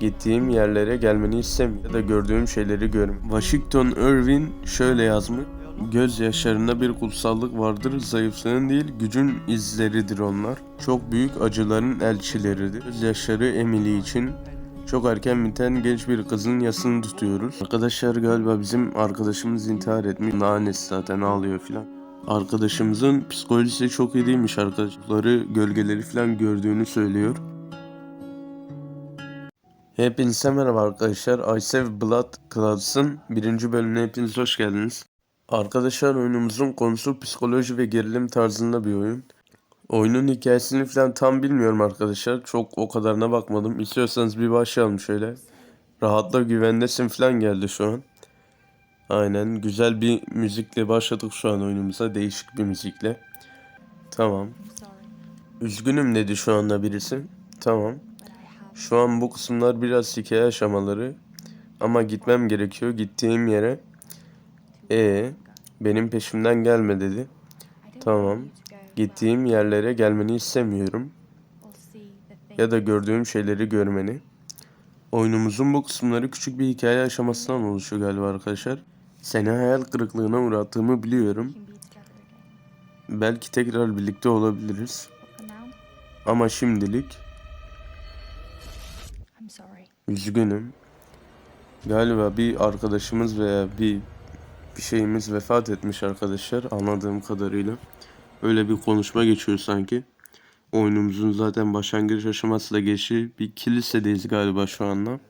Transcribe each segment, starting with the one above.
Gittiğim yerlere gelmeni istemiyorum ya da gördüğüm şeyleri görme. Washington Irving şöyle yazmış. Gözyaşlarında bir kutsallık vardır, zayıflığın değil, gücün izleridir onlar. Çok büyük acıların elçileridir. Gözyaşları Emily için çok erken biten genç bir kızın yasını tutuyoruz. Arkadaşlar galiba bizim arkadaşımız intihar etmiş. Annesi zaten ağlıyor filan. Arkadaşımızın psikolojisi çok iyi değilmiş arkadaşları gölgeleri falan gördüğünü söylüyor. Hepinize merhaba arkadaşlar. I Save Blood Clouds'ın birinci bölümüne hepiniz hoş geldiniz. Arkadaşlar oyunumuzun konusu psikoloji ve gerilim tarzında bir oyun. Oyunun hikayesini falan tam bilmiyorum arkadaşlar. Çok o kadarına bakmadım. İstiyorsanız bir başlayalım şöyle. Rahatla güvendesin falan geldi şu an. Aynen güzel bir müzikle başladık şu an oyunumuza. Değişik bir müzikle. Tamam. Üzgünüm dedi şu anda birisi. Tamam. Şu an bu kısımlar biraz hikaye aşamaları. Ama gitmem gerekiyor. Gittiğim yere. E benim peşimden gelme dedi. Tamam. Gittiğim yerlere gelmeni istemiyorum. Ya da gördüğüm şeyleri görmeni. Oyunumuzun bu kısımları küçük bir hikaye aşamasından oluşuyor galiba arkadaşlar. Seni hayal kırıklığına uğrattığımı biliyorum. Belki tekrar birlikte olabiliriz. Ama şimdilik üzgünüm. Galiba bir arkadaşımız veya bir bir şeyimiz vefat etmiş arkadaşlar anladığım kadarıyla. Öyle bir konuşma geçiyor sanki. Oyunumuzun zaten başlangıç aşamasıyla geçi bir kilisedeyiz galiba şu anda.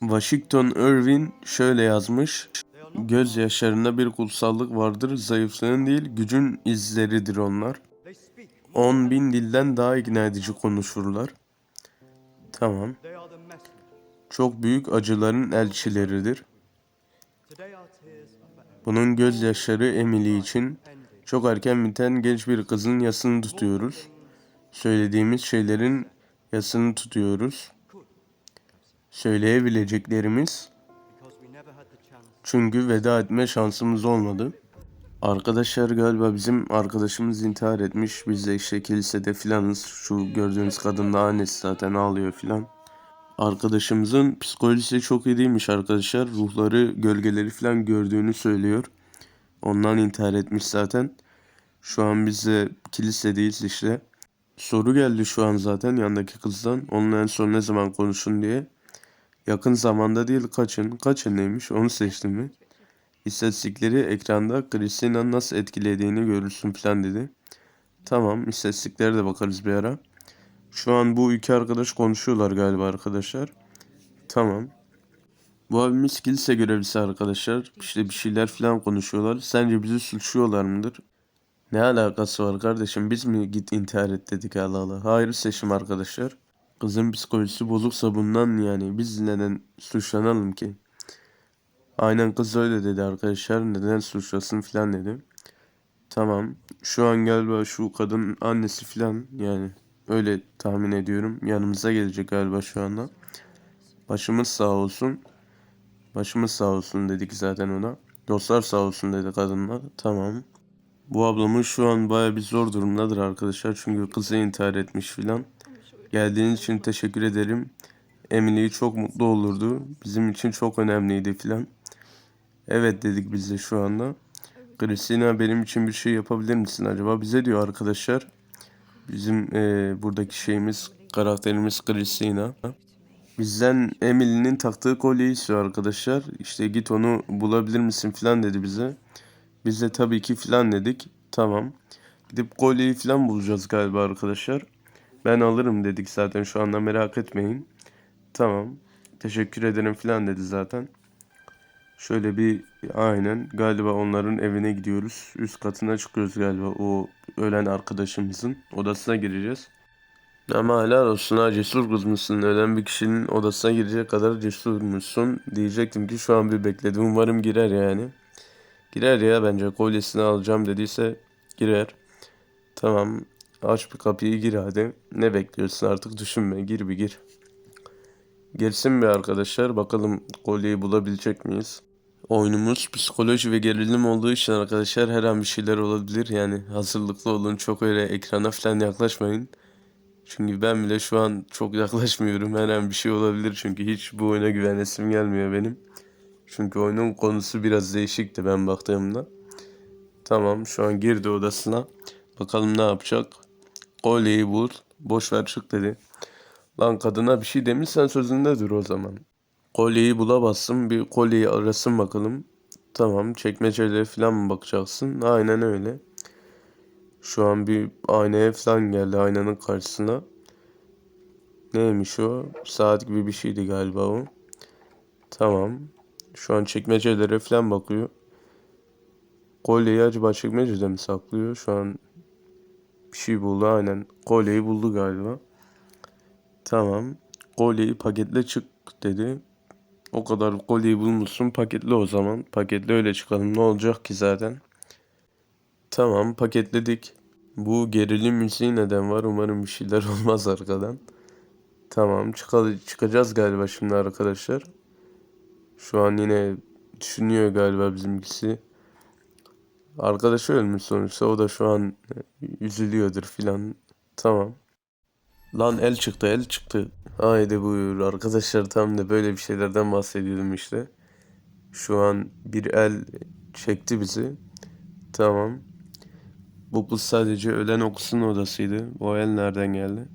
Washington Irving şöyle yazmış. Gözyaşlarında bir kutsallık vardır, zayıflığın değil, gücün izleridir onlar. 10 bin dilden daha ikna edici konuşurlar. Tamam. Çok büyük acıların elçileridir. Bunun gözyaşları Emily için çok erken biten genç bir kızın yasını tutuyoruz. Söylediğimiz şeylerin yasını tutuyoruz. Söyleyebileceklerimiz çünkü veda etme şansımız olmadı. Arkadaşlar galiba bizim arkadaşımız intihar etmiş. Biz de işte kilisede filanız. Şu gördüğünüz kadın da annesi zaten ağlıyor filan. Arkadaşımızın psikolojisi çok iyi değilmiş arkadaşlar. Ruhları, gölgeleri falan gördüğünü söylüyor. Ondan intihar etmiş zaten. Şu an biz de kilisedeyiz işte. Soru geldi şu an zaten yandaki kızdan. Onunla en son ne zaman konuşun diye. Yakın zamanda değil kaçın. Kaçın neymiş onu seçtim mi? İstatistikleri ekranda Christina'nın nasıl etkilediğini görürsün falan dedi. Tamam istatistiklere de bakarız bir ara. Şu an bu iki arkadaş konuşuyorlar galiba arkadaşlar. Tamam. Bu abimiz kilise görevlisi arkadaşlar. İşte bir şeyler falan konuşuyorlar. Sence bizi suçluyorlar mıdır? Ne alakası var kardeşim? Biz mi git intihar et dedik Allah Allah. Hayır seçim arkadaşlar. Kızın psikolojisi bozuksa bundan yani biz neden suçlanalım ki? Aynen kız öyle dedi arkadaşlar. Neden suçlasın falan dedi. Tamam. Şu an galiba şu kadın annesi falan yani öyle tahmin ediyorum. Yanımıza gelecek galiba şu anda. Başımız sağ olsun. Başımız sağ olsun dedik zaten ona. Dostlar sağ olsun dedi kadınlar. Tamam. Bu ablamız şu an baya bir zor durumdadır arkadaşlar. Çünkü kızı intihar etmiş filan. Geldiğiniz için teşekkür ederim. Emily çok mutlu olurdu. Bizim için çok önemliydi filan. Evet dedik biz de şu anda. Christina benim için bir şey yapabilir misin acaba? Bize diyor arkadaşlar. Bizim e, buradaki şeyimiz, karakterimiz Christina. Bizden Emily'nin taktığı kolyeyi istiyor arkadaşlar. İşte git onu bulabilir misin filan dedi bize. Biz de tabii ki filan dedik. Tamam. Gidip kolyeyi filan bulacağız galiba arkadaşlar. Ben alırım dedik zaten şu anda merak etmeyin. Tamam. Teşekkür ederim filan dedi zaten. Şöyle bir aynen galiba onların evine gidiyoruz. Üst katına çıkıyoruz galiba o ölen arkadaşımızın odasına gireceğiz. Ama helal olsun ha cesur kızmışsın. Ölen bir kişinin odasına girecek kadar cesurmuşsun. Diyecektim ki şu an bir bekledim. Umarım girer yani. Girer ya bence kolyesini alacağım dediyse girer. Tamam aç bir kapıyı gir hadi. Ne bekliyorsun artık düşünme gir bir gir. Girsin bir arkadaşlar bakalım kolyeyi bulabilecek miyiz? Oyunumuz psikoloji ve gerilim olduğu için arkadaşlar her an bir şeyler olabilir. Yani hazırlıklı olun çok öyle ekrana falan yaklaşmayın. Çünkü ben bile şu an çok yaklaşmıyorum. Her an bir şey olabilir çünkü hiç bu oyuna güvenesim gelmiyor benim. Çünkü oyunun konusu biraz değişikti ben baktığımda. Tamam şu an girdi odasına. Bakalım ne yapacak. Kolyeyi bul. Boş ver çık dedi. Lan kadına bir şey demişsen sözünde dur o zaman. Kolyeyi bulamazsın. Bir kolyeyi arasın bakalım. Tamam çekmecelere falan mı bakacaksın? Aynen öyle. Şu an bir aynaya falan geldi aynanın karşısına. Neymiş o? Saat gibi bir şeydi galiba o. Tamam. Şu an çekmecelere falan bakıyor. Kolyeyi acaba çekmecede mi saklıyor? Şu an bir şey buldu aynen. Kolyeyi buldu galiba. Tamam. Kolyeyi paketle çık dedi. O kadar kolyeyi bulmuşsun paketle o zaman. Paketle öyle çıkalım ne olacak ki zaten. Tamam paketledik. Bu gerilim müziği neden var? Umarım bir şeyler olmaz arkadan. Tamam çıkalı çıkacağız galiba şimdi arkadaşlar. Şu an yine düşünüyor galiba bizimkisi. Arkadaşı ölmüş sonuçta o da şu an üzülüyordur filan. Tamam. Lan el çıktı el çıktı. Haydi buyur arkadaşlar tam da böyle bir şeylerden bahsediyordum işte. Şu an bir el çekti bizi. Tamam. Bu kız sadece ölen okusun odasıydı. O el nereden geldi?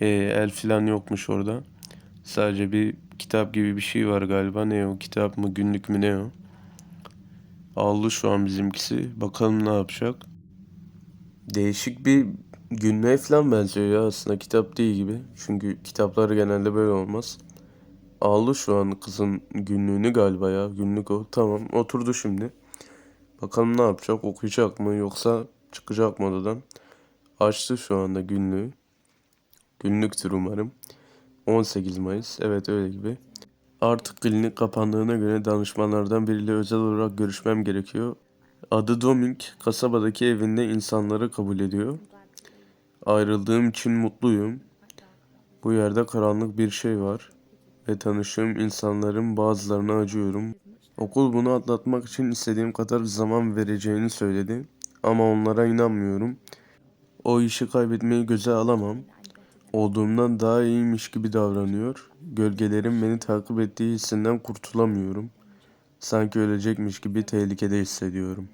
Ee, el filan yokmuş orada. Sadece bir kitap gibi bir şey var galiba. Ne o kitap mı günlük mü ne o? Aldı şu an bizimkisi. Bakalım ne yapacak. Değişik bir günlüğe falan benziyor ya aslında kitap değil gibi. Çünkü kitaplar genelde böyle olmaz. Aldı şu an kızın günlüğünü galiba ya. Günlük o. Tamam oturdu şimdi. Bakalım ne yapacak? Okuyacak mı yoksa çıkacak mı odadan? Açtı şu anda günlüğü. Günlüktür umarım. 18 Mayıs. Evet öyle gibi. Artık klinik kapandığına göre danışmanlardan biriyle özel olarak görüşmem gerekiyor. Adı Domink, kasabadaki evinde insanları kabul ediyor. Ayrıldığım için mutluyum. Bu yerde karanlık bir şey var. Ve tanıştığım insanların bazılarına acıyorum. Okul bunu atlatmak için istediğim kadar zaman vereceğini söyledi. Ama onlara inanmıyorum. O işi kaybetmeyi göze alamam. Olduğumdan daha iyiymiş gibi davranıyor. Gölgelerin beni takip ettiği hissinden kurtulamıyorum. Sanki ölecekmiş gibi tehlikede hissediyorum.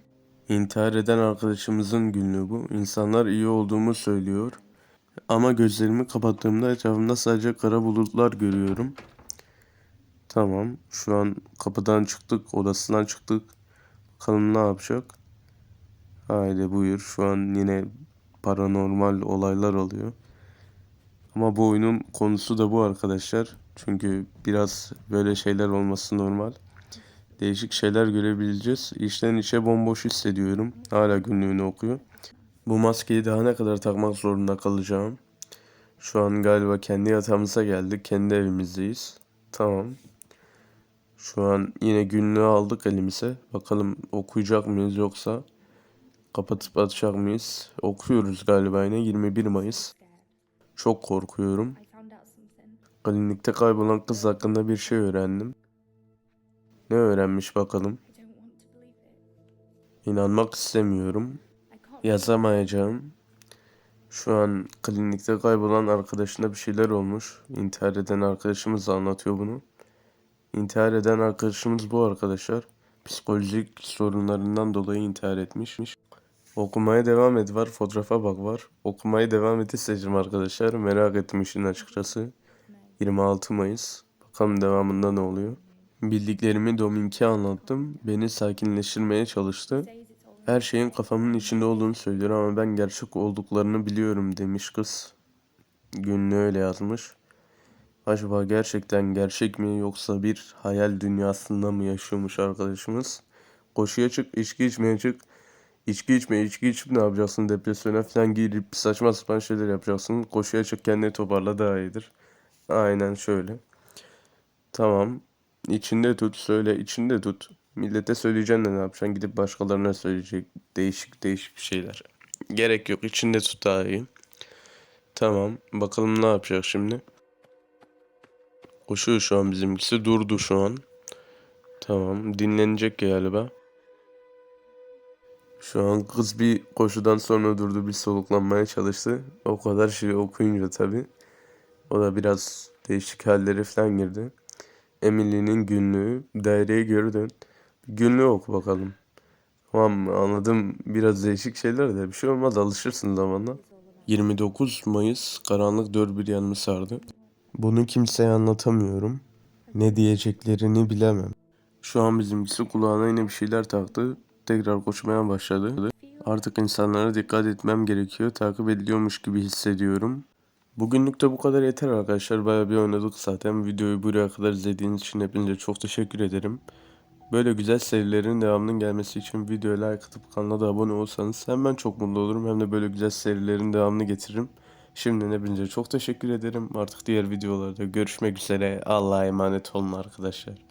İntihar eden arkadaşımızın günlüğü bu. İnsanlar iyi olduğumu söylüyor. Ama gözlerimi kapattığımda etrafımda sadece kara bulutlar görüyorum. Tamam. Şu an kapıdan çıktık, odasından çıktık. Bakalım ne yapacak? Haydi buyur. Şu an yine paranormal olaylar oluyor. Ama bu oyunun konusu da bu arkadaşlar. Çünkü biraz böyle şeyler olması normal. Değişik şeyler görebileceğiz. İçten içe bomboş hissediyorum. Hala günlüğünü okuyor. Bu maskeyi daha ne kadar takmak zorunda kalacağım. Şu an galiba kendi yatağımıza geldik. Kendi evimizdeyiz. Tamam. Şu an yine günlüğü aldık elimize. Bakalım okuyacak mıyız yoksa kapatıp atacak mıyız? Okuyoruz galiba yine 21 Mayıs. Çok korkuyorum. Klinikte kaybolan kız hakkında bir şey öğrendim. Ne öğrenmiş bakalım. İnanmak istemiyorum. Yazamayacağım. Şu an klinikte kaybolan arkadaşına bir şeyler olmuş. İntihar eden arkadaşımız da anlatıyor bunu. İntihar eden arkadaşımız bu arkadaşlar. Psikolojik sorunlarından dolayı intihar etmiş. Okumaya devam et var. Fotoğrafa bak var. Okumaya devam et isteyeceğim arkadaşlar. Merak ettim işin açıkçası. 26 Mayıs. Bakalım devamında ne oluyor. Bildiklerimi Dominik'e anlattım. Beni sakinleştirmeye çalıştı. Her şeyin kafamın içinde olduğunu söylüyor ama ben gerçek olduklarını biliyorum demiş kız. Günlüğü öyle yazmış. Acaba gerçekten gerçek mi yoksa bir hayal dünyasında mı yaşıyormuş arkadaşımız? Koşuya çık, içki içmeye çık. İçki içme, içki içip ne yapacaksın? Depresyona falan girip saçma sapan şeyler yapacaksın. Koşuya çık kendini toparla daha iyidir. Aynen şöyle. Tamam. İçinde tut, söyle, içinde tut. Millete söyleyeceksin de ne yapacaksın? Gidip başkalarına söyleyecek. Değişik değişik şeyler. Gerek yok, içinde tut daha iyi. Tamam. Bakalım ne yapacak şimdi? Koşuyor şu an bizimkisi. Durdu şu an. Tamam. Dinlenecek galiba. Şu an kız bir koşudan sonra durdu bir soluklanmaya çalıştı. O kadar şey okuyunca tabii. O da biraz değişik hallere falan girdi. Emily'nin günlüğü. Daireye geri dön. Günlüğü oku bakalım. Tamam anladım biraz değişik şeyler de bir şey olmaz alışırsın zamanla. 29 Mayıs karanlık dört bir yanımı sardı. Bunu kimseye anlatamıyorum. Ne diyeceklerini bilemem. Şu an bizimkisi kulağına yine bir şeyler taktı. Tekrar koşmaya başladı. Artık insanlara dikkat etmem gerekiyor. Takip ediliyormuş gibi hissediyorum. Bugünlük de bu kadar yeter arkadaşlar. Bayağı bir oynadık zaten. Videoyu buraya kadar izlediğiniz için hepinize çok teşekkür ederim. Böyle güzel serilerin devamının gelmesi için videoya like atıp kanala da abone olsanız hem ben çok mutlu olurum hem de böyle güzel serilerin devamını getiririm. Şimdiden hepinize çok teşekkür ederim. Artık diğer videolarda görüşmek üzere. Allah'a emanet olun arkadaşlar.